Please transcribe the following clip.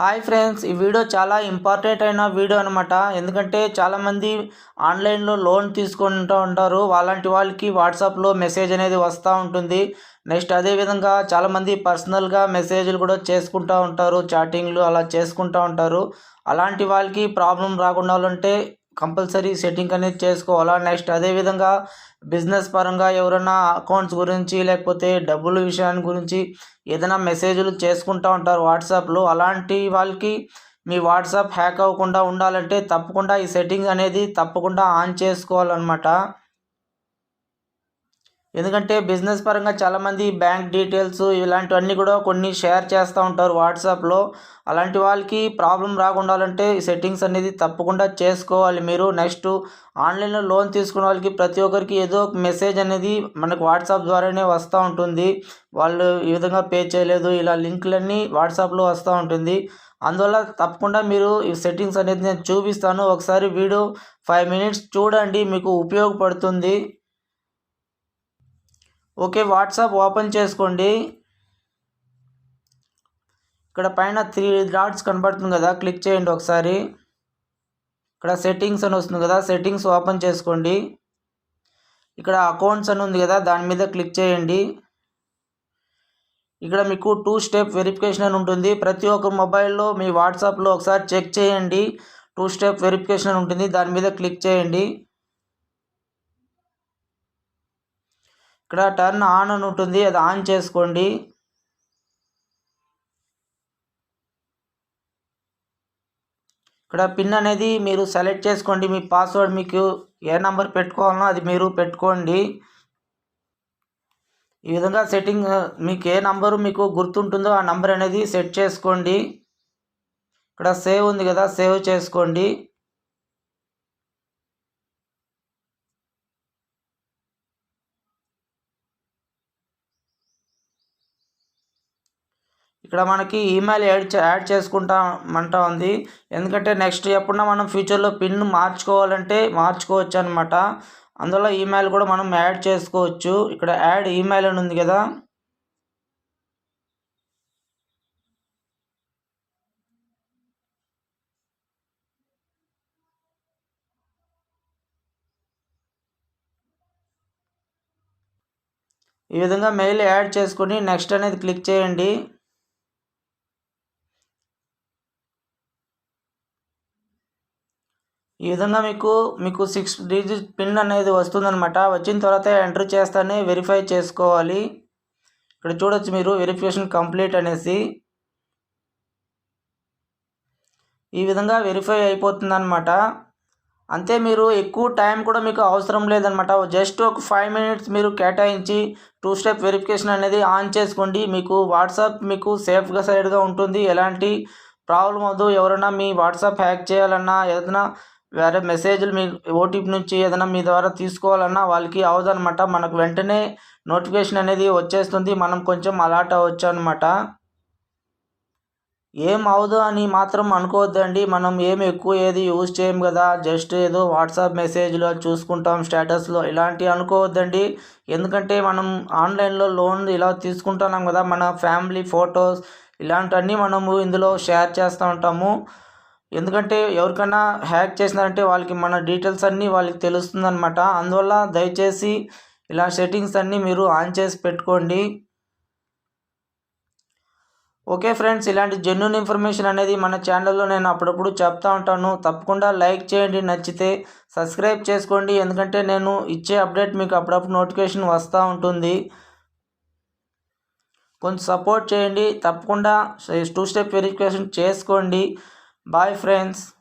Hi friends ఈ video చాలా important అయిన వీడియో అనమాట ఎందుకంటే చాలామంది ఆన్లైన్లో లోన్ తీసుకుంటూ ఉంటారు. అలాంటి వాళ్ళకి వాట్సాప్లో మెసేజ్ అనేది వస్తూ ఉంటుంది. నెక్స్ట్ అదేవిధంగా చాలామంది పర్సనల్గా మెసేజ్లు కూడా చేసుకుంటూ ఉంటారు. చాటింగ్లు అలా చేసుకుంటూ ఉంటారు. అలాంటి వాళ్ళకి ప్రాబ్లం రాకుండా ఉంటే కంపల్సరీ సెట్టింగ్ అనేది చేసుకోవాలా? నెక్స్ట్ అదేవిధంగా బిజినెస్ పరంగా ఎవరైనా అకౌంట్స్ గురించి లేకపోతే డబ్బుల విషయాన్ని గురించి ఏదైనా మెసేజ్లు చేసుకుంటూ ఉంటారు వాట్సాప్లో. అలాంటి వాళ్ళకి మీ వాట్సాప్ హ్యాక్ అవ్వకుండా ఉండాలంటే తప్పకుండా ఈ సెట్టింగ్ అనేది తప్పకుండా ఆన్ చేసుకోవాలన్నమాట. ఎందుకంటే బిజినెస్ పరంగా చాలామంది బ్యాంక్ డీటెయిల్స్ ఇలాంటివన్నీ కూడా కొన్ని షేర్ చేస్తూ ఉంటారు వాట్సాప్లో. అలాంటి వాళ్ళకి ప్రాబ్లం రాకుండా ఈ సెట్టింగ్స్ అనేది తప్పకుండా చేసుకోవాలి. మీరు నెక్స్ట్ ఆన్లైన్లో లోన్ తీసుకున్న వాళ్ళకి ప్రతి ఒక్కరికి ఏదో ఒక మెసేజ్ అనేది మనకు వాట్సాప్ ద్వారానే వస్తూ ఉంటుంది. వాళ్ళు ఈ విధంగా పే చేయలేదు ఇలా లింకులన్నీ వాట్సాప్లో వస్తూ ఉంటుంది. అందువల్ల తప్పకుండా మీరు ఈ సెట్టింగ్స్ అనేది నేను చూపిస్తాను. ఒకసారి వీడియో ఫైవ్ మినిట్స్ చూడండి మీకు ఉపయోగపడుతుంది. ఓకే వాట్సాప్ ఓపెన్ చేసుకోండి. ఇక్కడ పైన త్రీ డాట్స్ కనబడుతుంది కదా క్లిక్ చేయండి ఒకసారి. ఇక్కడ సెట్టింగ్స్ అని వస్తుంది కదా సెట్టింగ్స్ ఓపెన్ చేసుకోండి. ఇక్కడ అకౌంట్స్ అని ఉంది కదా దాని మీద క్లిక్ చేయండి. ఇక్కడ మీకు టూ స్టెప్ వెరిఫికేషన్ అని ఉంటుంది. ప్రతి ఒక్క మొబైల్లో మీ వాట్సాప్లో ఒకసారి చెక్ చేయండి. టూ స్టెప్ వెరిఫికేషన్ అని ఉంటుంది. దాని మీద క్లిక్ చేయండి. ఇక్కడ టర్న్ ఆన్ అని ఉంటుంది అది ఆన్ చేసుకోండి. ఇక్కడ పిన్ అనేది మీరు సెలెక్ట్ చేసుకోండి మీ పాస్వర్డ్ మీకు ఏ నెంబర్ పెట్టుకోవాలనో అది మీరు పెట్టుకోండి. ఈ విధంగా సెట్టింగ్ మీకు ఏ నంబరు మీకు గుర్తుంటుందో ఆ నంబర్ అనేది సెట్ చేసుకోండి. ఇక్కడ సేవ్ ఉంది కదా సేవ్ చేసుకోండి. ఇక్కడ మనకి ఈమెయిల్ యాడ్ యాడ్ చేసుకుంటామంటా ఉంది ఎందుకంటే నెక్స్ట్ ఎప్పుడన్నా మనం ఫ్యూచర్లో పిన్ మార్చుకోవాలంటే మార్చుకోవచ్చు అనమాట అందువల్ల ఈమెయిల్ కూడా మనం యాడ్ చేసుకోవచ్చు. ఇక్కడ యాడ్ ఈమెయిల్ అని ఉంది కదా. ఈ విధంగా మెయిల్ యాడ్ చేసుకొని నెక్స్ట్ అనేది క్లిక్ చేయండి. ఈ విధంగా మీకు మీకు సిక్స్ డిజిట్ పిన్ అనేది వస్తుందన్నమాట. వచ్చిన తర్వాత ఎంటర్ చేస్తానే వెరిఫై చేసుకోవాలి. ఇక్కడ చూడొచ్చు మీరు వెరిఫికేషన్ కంప్లీట్ అనేసి. ఈ విధంగా వెరిఫై అయిపోతుందన్నమాట. అంతే మీరు ఎక్కువ టైం కూడా మీకు అవసరం లేదనమాట జస్ట్ ఒక ఫైవ్ మినిట్స్ మీరు కేటాయించి టూ స్టెప్ వెరిఫికేషన్ అనేది ఆన్ చేసుకోండి. మీకు వాట్సాప్ మీకు సేఫ్గా సైడ్గా ఉంటుంది. ఎలాంటి ప్రాబ్లం అవ్వదు. ఎవరైనా మీ వాట్సాప్ హ్యాక్ చేయాలన్నా ఏదైనా వేరే మెసేజ్లు మీ ఓటీపీ నుంచి ఏదైనా మీ ద్వారా తీసుకోవాలన్నా వాళ్ళకి అవదనమాట మనకు వెంటనే నోటిఫికేషన్ అనేది వచ్చేస్తుంది. మనం కొంచెం అలర్ట్ అవ్వచ్చు అనమాట ఏం అవదు అని మాత్రం అనుకోవద్దండి. మనం ఏం ఎక్కువ ఏది యూజ్ చేయం కదా. జస్ట్ ఏదో వాట్సాప్ మెసేజ్లో చూసుకుంటాం స్టేటస్లో. ఇలాంటివి అనుకోవద్దండి. ఎందుకంటే మనం ఆన్లైన్లో లోన్ ఇలా తీసుకుంటున్నాం కదా. మన ఫ్యామిలీ ఫొటోస్ ఇలాంటివన్నీ మనము ఇందులో షేర్ చేస్తూ ఉంటాము. ఎందుకంటే ఎవరికైనా హ్యాక్ చేసినారంటే వాళ్ళకి మన డీటెయిల్స్ అన్నీ వాళ్ళకి తెలుస్తుంది అనమాట అందువల్ల దయచేసి ఇలా సెట్టింగ్స్ అన్నీ మీరు ఆన్ చేసి పెట్టుకోండి. ఓకే ఫ్రెండ్స్ ఇలాంటి జెన్యున్ ఇన్ఫర్మేషన్ అనేది మన ఛానల్లో నేను అప్పుడప్పుడు చెప్తా ఉంటాను. తప్పకుండా లైక్ చేయండి నచ్చితే సబ్స్క్రైబ్ చేసుకోండి. ఎందుకంటే నేను ఇచ్చే అప్డేట్ మీకు అప్పుడప్పుడు నోటిఫికేషన్ వస్తూ ఉంటుంది. కొంచెం సపోర్ట్ చేయండి. తప్పకుండా టూ స్టెప్ వెరిఫికేషన్ చేసుకోండి. Bye friends.